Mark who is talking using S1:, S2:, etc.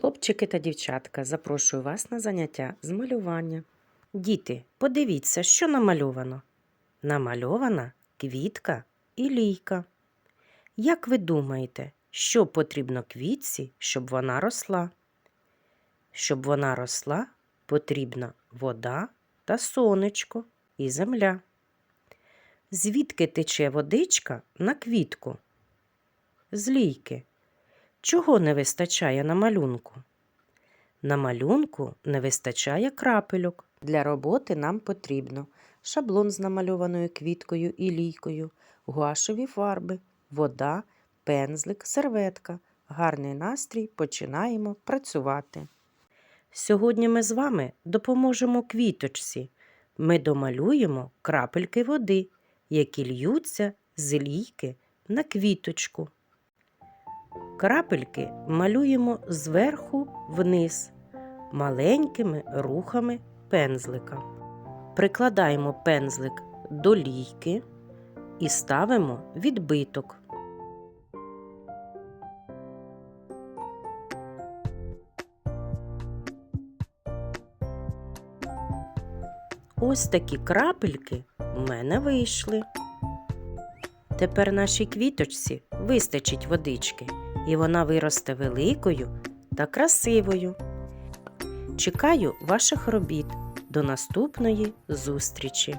S1: Хлопчики та дівчатка, запрошую вас на заняття з малювання. Діти, подивіться, що намальовано. Намальована квітка і лійка. Як ви думаєте, що потрібно квітці, щоб вона росла? Щоб вона росла, потрібна вода та сонечко і земля. Звідки тече водичка на квітку? З лійки. Чого не вистачає на малюнку? На малюнку не вистачає крапельок. Для роботи нам потрібно шаблон з намальованою квіткою і лійкою, гуашеві фарби, вода, пензлик, серветка. Гарний настрій, починаємо працювати. Сьогодні ми з вами допоможемо квіточці. Ми домалюємо крапельки води, які льються з лійки на квіточку. Крапельки малюємо зверху вниз маленькими рухами пензлика. Прикладаємо пензлик до лійки і ставимо відбиток. Ось такі крапельки в мене вийшли. Тепер нашій квіточці вистачить водички, і вона виросте великою та красивою. Чекаю ваших робіт. До наступної зустрічі!